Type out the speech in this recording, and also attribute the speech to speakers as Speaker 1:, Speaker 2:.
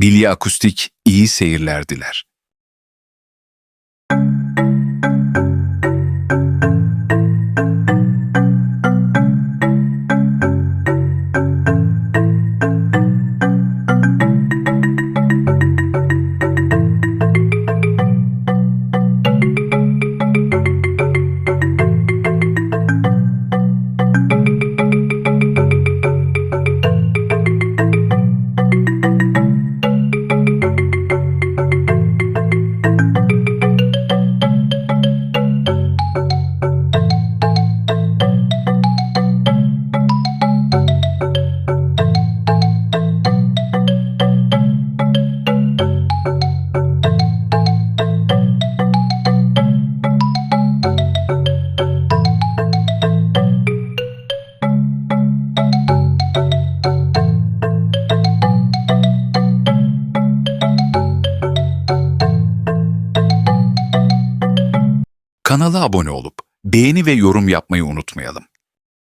Speaker 1: Bilye Akustik iyi seyirler diler. Kanala abone olup beğeni ve yorum yapmayı unutmayalım.